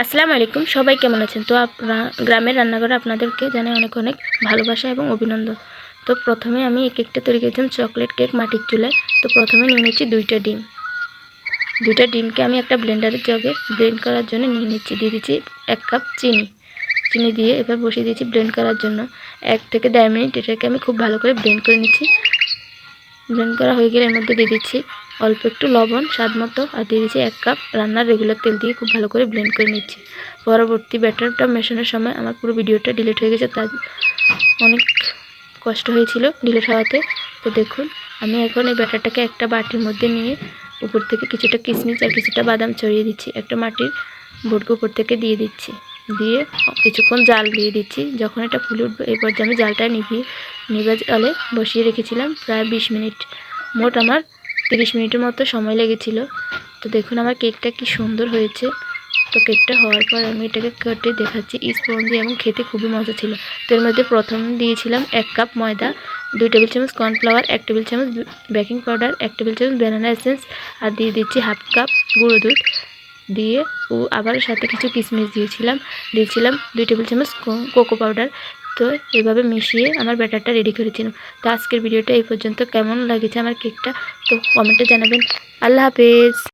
আসসালামু আলাইকুম, সবাই কেমন আছেন? তো আপনারা গ্রামের রান্নাঘরে আপনাদেরকে জানাই অনেক অনেক ভালোবাসা এবং অভিনন্দন। তো প্রথমে আমি এই কেকটা তৈরি করেছিলাম চকলেট কেক মাটির চুলায়। তো প্রথমে নিয়ে নিচ্ছি দুইটা ডিম। দুইটা ডিমকে আমি একটা ব্লেন্ডারের জগে ব্লেন্ড করার জন্য নিয়ে নিচ্ছি। দিয়ে দিচ্ছি এক কাপ চিনি। চিনি দিয়ে এবার বসিয়ে দিয়েছি ব্লেন্ড করার জন্য। এক থেকে দেড় মিনিট এটাকে আমি খুব ভালো করে ব্লেন্ড করে নিচ্ছি। ব্লেন্ড করা হয়ে গেলে এর মধ্যে দিয়ে দিচ্ছি অল্প একটু লবণ, স্বাদ মতো, আর দিয়ে দিচ্ছি এক কাপ রান্নার রেগুলার তেল দিয়ে খুব ভালো করে ব্লেন্ড করে নিচ্ছি। পরবর্তী ব্যাটারটা মেশানোর সময় আমার পুরো ভিডিওটা ডিলিট হয়ে গেছে, তার অনেক কষ্ট হয়েছিল ডিলিট হওয়াতে। তো দেখুন, আমি এখন এই ব্যাটারটাকে একটা বাটির মধ্যে নিয়ে উপর থেকে কিছুটা কিশমিশ আর কিছুটা বাদাম ছড়িয়ে দিচ্ছি, একটা মাটির বোটকে উপর থেকে দিয়ে দিচ্ছি। দিয়ে কিছুক্ষণ জাল দিয়ে দিচ্ছি, যখন এটা ফুলে উঠবে এই পর্যায়ে আমি জালটা নিভিয়ে নিভে জলে বসিয়ে রেখেছিলাম প্রায় বিশ মিনিট। মোট আমার তিরিশ মিনিটের মতো সময় লেগেছিল। তো দেখুন আমার কেকটা কি সুন্দর হয়েছে। তো কেকটা হওয়ার পর আমি এটাকে কেটে দেখাচ্ছি স্পঞ্জি এবং খেতে খুবই মজা ছিল। তো এর মধ্যে প্রথম দিয়েছিলাম এক কাপ ময়দা, দুই টেবিল চামচ কর্নফ্লাওয়ার, এক টেবিল চামচ বেকিং পাউডার, এক টেবিল চামচ ব্যানানা এসেন্স আর দিয়ে দিচ্ছি হাফ কাপ গুঁড়ো দুধ। দিয়ে ও আবার সাথে কিছু কিশমিশ দিয়েছিলাম। দিয়েছিলাম দুই টেবিল চামচ কোকো পাউডার। তো এভাবে মিশিয়ে আমার ব্যাটারটা রেডি করেছিলাম। তো আজকের ভিডিওটা এই পর্যন্ত। কেমন লাগেছে আমার কেকটা তো কমেন্টে জানাবেন। আল্লাহ হাফেজ।